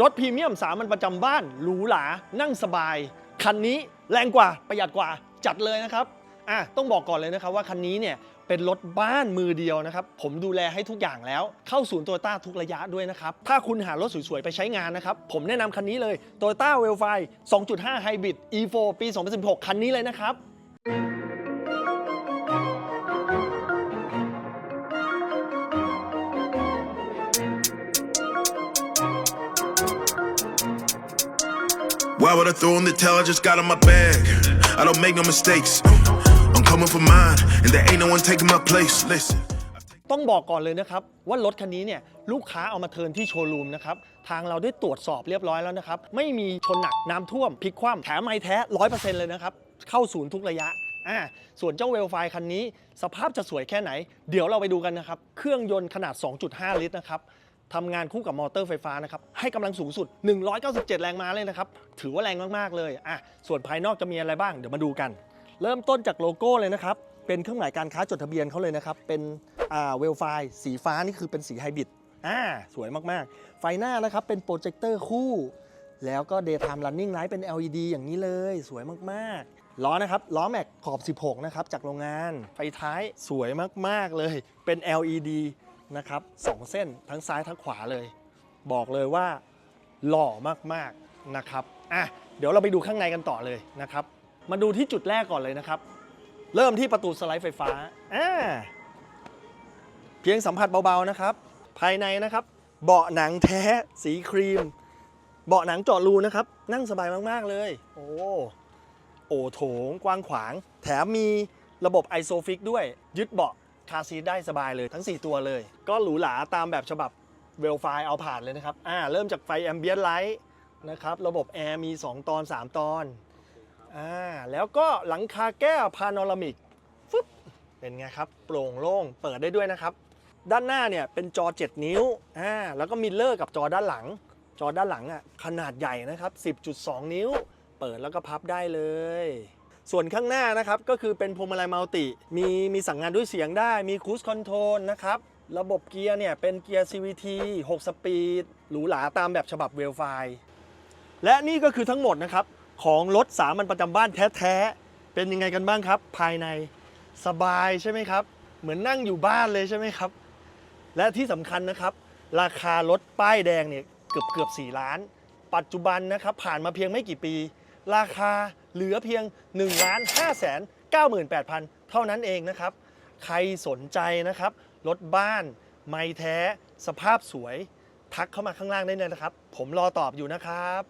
รถพรีเมียมสามัญประจำบ้านหรูหรานั่งสบาย คันนี้แรงกว่าประหยัดกว่าจัดเลยนะครับอะต้องบอกก่อนเลยนะครับว่าคันนี้เนี่ยเป็นรถบ้านมือเดียวนะครับ ผมดูแลให้ทุกอย่างแล้ว เข้าศูนย์โตโยต้าทุกระยะด้วยนะครับ ถ้าคุณหารถสวยๆ ไปใช้งานนะครับ ผมแนะนำคันนี้เลย Toyota w e l f i 2.5 Hybrid E4 ปี 2016 คันนี้เลยนะครับ Why would I throw in the towel I just got on my bag? I don't make no mistakes. I'm coming for mine, and there ain't no one taking my place. Listen. ต้องบอกก่อนเลยนะครับ ว่ารถคันนี้เนี่ยลูกค้าเอามาเทิร์นที่โชว์รูมนะครับ ทางเราได้ตรวจสอบเรียบร้อยแล้วนะครับ ไม่มีชนหนักน้ำท่วมพลิกคว่ำแถมไม้แท้100%เลยนะครับ เข้าศูนย์ทุกระยะอ่าส่วนเจ้าเวลไฟคันนี้ สภาพจะสวยแค่ไหน เดี๋ยวเราไปดูกันนะครับ เครื่องยนต์ขนาด 2.5 ลิตรนะครับ ทำงานคู่กับมอเตอร์ไฟฟ้านะครับ ให้กำลังสูงสุด 197 แรงม้าเลยนะครับ ถือว่าแรงมากๆเลยอะส่วนภายนอกจะมีอะไรบ้างเดี๋ยวมาดูกัน เริ่มต้นจากโลโก้เลยนะครับ เป็นเครื่องหมายการค้าจดทะเบียนเขาเลยนะครับ เป็นอ่าเวลไฟสีฟ้านี่คือเป็นสีไฮบริดอ่าสวยมากๆ ไฟหน้านะครับเป็นโปรเจคเตอร์คู่ แล้วก็ daytime running light เป็น LED อย่างนี้เลย สวยมากๆล้อนะครับล้อแม็กขอบ 16 นะครับ จากโรงงาน ไฟท้ายสวยมาก ๆ เลยเป็น LED นะครับสองเส้นทั้งซ้ายทั้งขวาเลย บอกเลยว่าหล่อมากๆนะครับอะเดี๋ยวเราไปดูข้างในกันต่อเลยนะครับ มาดูที่จุดแรกก่อนเลยนะครับ เริ่มที่ประตูสไลด์ไฟฟ้าอ่าเพียงสัมผัสเบาๆนะครับ ภายในนะครับ เบาะหนังแท้สีครีม เบาะหนังเจาะรูนะครับ นั่งสบายมากๆเลย โอ้โอโถงกว้างขวาง แถมมีระบบไอโซฟิกด้วยยึดเบาะ คาซีได้สบายเลยทั้ง 4 ตัวเลย ก็หรูหราตามแบบฉบับเวลไฟเอาผ่านเลยนะครับอ่าเริ่มจากไฟแอมเบียนไลท์นะครับระบบแอร์มี 2 ตอน 3 ตอนอ่าแล้วก็หลังคาแก้วพาโนรามิกฟึบเป็นไงครับ โปร่งโล่งเปิดได้ด้วยนะครับ ด้านหน้าเนี่ยเป็นจอ 7 นิ้วอ่าแล้วก็มิลเลอร์กับจอด้านหลัง จอด้านหลังอะขนาดใหญ่นะครับ 10.2 นิ้ว เปิดแล้วก็พับได้เลย ส่วนข้างหน้านะครับก็คือเป็นพวงมาลัยมัลติ มีมีสั่งงานด้วยเสียงได้ มีคูสคอนโทรลนะครับระบบเกียร์เนี่ยเป็นเกียร์ CVT 6 สปีด หรูหราตามแบบฉบับเวลไฟและนี่ก็คือทั้งหมดนะครับ ของรถสามัญประจำบ้านแท้ๆ เป็นยังไงกันบ้างครับ ภายในสบายใช่ไหมครับ เหมือนนั่งอยู่บ้านเลยใช่ไหมครับ และที่สำคัญนะครับ ราคารถป้ายแดงเนี่ยเกือบเกือบ4ล้าน ปัจจุบันนะครับ ผ่านมาเพียงไม่กี่ปี ราคาเหลือเพียง1ล้าน5แสน98,000 เท่านั้นเองนะครับ ใครสนใจนะครับ รถบ้าน ไม่แท้ สภาพสวย ทักเข้ามาข้างล่างได้เลยนะครับ ผมรอตอบอยู่นะครับ